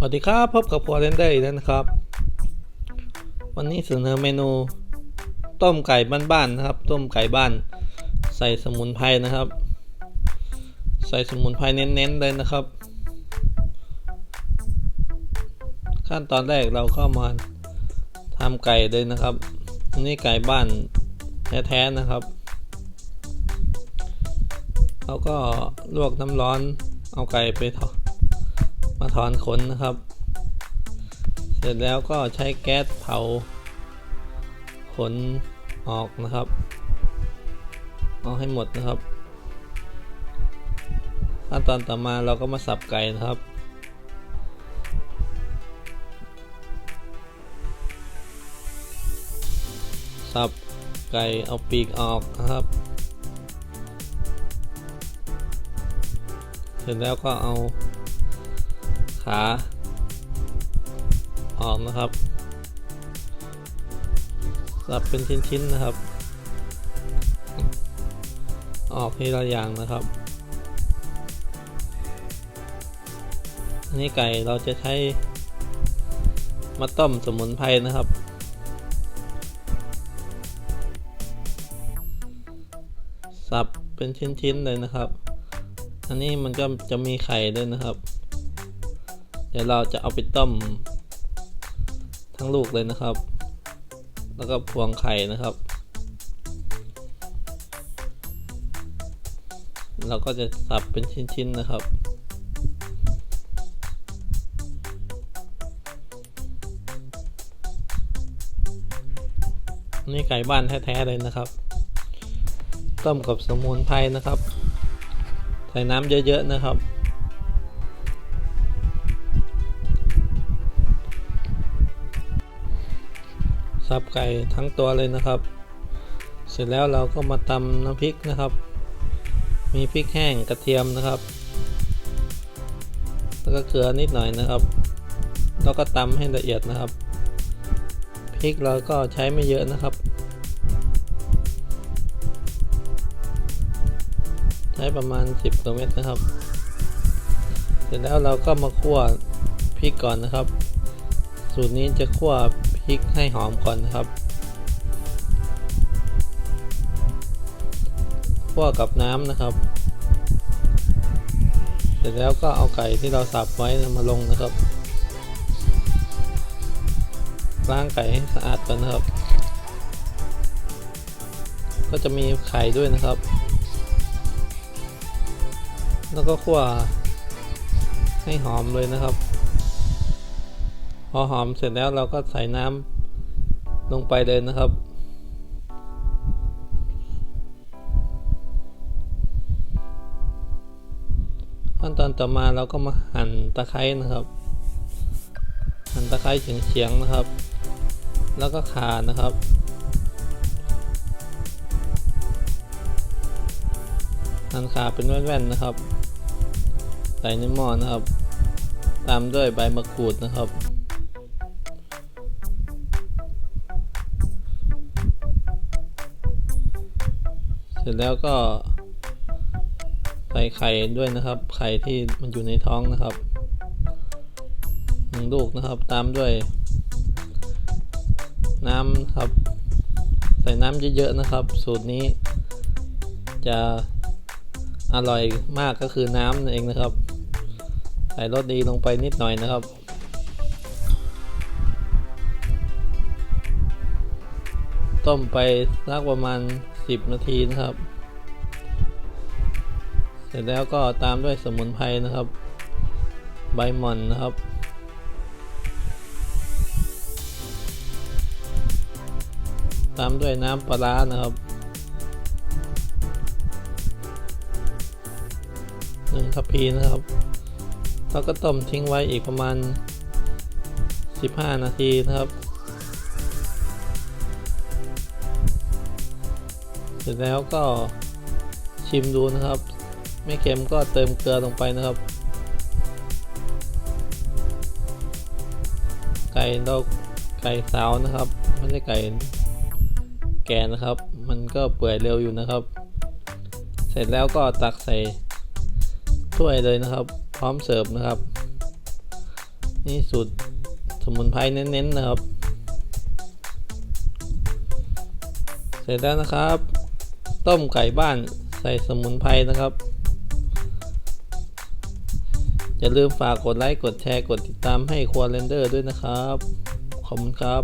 สวัสดีครับ พบกับครัวเรนเดอร์อีกแล้วนะครับ วันนี้เสนอเมนูต้มไก่บ้านๆนะครับ ต้มไก่บ้าน ใส่สมุนไพรนะครับ ใส่สมุนไพรเน้นๆเลยนะครับ ขั้นตอนแรกเราก็มาทำไก่เลยนะครับอันนี้ไก่บ้านแท้ๆนะครับเราก็ลวกน้ำร้อนเอาไก่ไปทอด มาถอนขนนะครับ เสร็จแล้วก็ใช้แก๊สเผา ขนออกนะครับ เอาให้หมดนะครับขั้นตอนต่อมาเราก็มาสับไก่นะครับสับไก่เอาปีกออกนะครับ เสร็จแล้วก็เอา ขาออกนะครับ สับเป็นชิ้นๆนะครับ ออกทีละอย่างนะครับ อันนี้ไก่เราจะใช้มาต้มสมุนไพรนะครับ สับเป็นชิ้นๆเลยนะครับ อันนี้มันก็จะมีไข่ด้วยนะครับ เดี๋ยวเราจะเอาไปต้มทั้งลูกเลยนะครับ แล้วก็พวงไข่นะครับ เราก็จะสับเป็นชิ้นๆนะครับนี่ไก่บ้านแท้ๆเลยนะครับ ต้มกับสมุนไพรนะครับ ใส่น้ำเยอะๆนะครับ สับไก่ทั้งตัวเลยนะครับ เสร็จแล้วเราก็มาตำน้ำพริกนะครับ มีพริกแห้งกระเทียมนะครับ แล้วก็เกลือนิดหน่อยนะครับ แล้วก็ตำให้ละเอียดนะครับ พริกเราก็ใช้ไม่เยอะนะครับ ใช้ประมาณ 10กว่าเม็ดนะครับ เสร็จแล้วเราก็มาคั่วพริกก่อนนะครับ สูตรนี้จะคั่ว ริกให้หอมก่อนนะครับคั่วกับน้ำนะครับ เสร็จแล้วก็เอาไก่ที่เราสับไว้มาลงนะครับล้างไก่ให้สะอาดก่อนนะครับ ก็จะมีไข่ด้วยนะครับ แล้วก็คั่วให้หอมเลยนะครับ พอหอมเสร็จแล้วเราก็ใส่น้ำลงไปเลยนะครับ ขั้นตอนต่อมาเราก็มาหั่นตะไคร้นะครับ หั่นตะไคร้เฉียงๆนะครับ แล้วก็ข่านะครับหั่นขาเป็นแว่นๆนะครับ ใส่ในหม้อนะครับ ตามด้วยใบมะกรูดนะครับ ร็จแล้วก็ ใส่ไข่ด้วยนะครับ ไข่ที่มันอยู่ในท้องนะครับหนึ่งลูกนะครับ ตามด้วย น้ำครับ ใส่น้ำเยอะๆนะครับ สูตรนี้ จะอร่อยมากก็คือน้ำนั่นเองนะครับ ใส่รสดีลงไปนิดหน่อยนะครับต้มไปสักประมาณ 10 นาทีนะครับ เสร็จแล้วก็ตามด้วยสมุนไพรนะครับ ใบหม่อนนะครับ ตามด้วยน้ำปลานะครับหนึ่งทัพพีนะครับแล้วก็ต้มทิ้งไว้อีกประมาณ 15 นาทีนะครับ ร็จแล้วก็ชิมดูนะครับ ไม่เค็มก็เติมเกลือลงไปนะครับ ไก่เราไก่สาวนะครับไม่ใช่ไก่แก่นะครับ มันก็เปื่อยเร็วอยู่นะครับ เสร็จแล้วก็ตักใส่ถ้วยเลยนะครับ พร้อมเสิร์ฟนะครับ นี่สูตรสมุนไพรเน้นๆนะครับ เสร็จแล้วนะครับ ต้มไก่บ้านใส่สมุนไพรนะครับ อย่าลืมฝากกดไลค์ กดแชร์ กดติดตามให้ครัวเรนเดอร์ด้วยนะครับ ขอบคุณครับ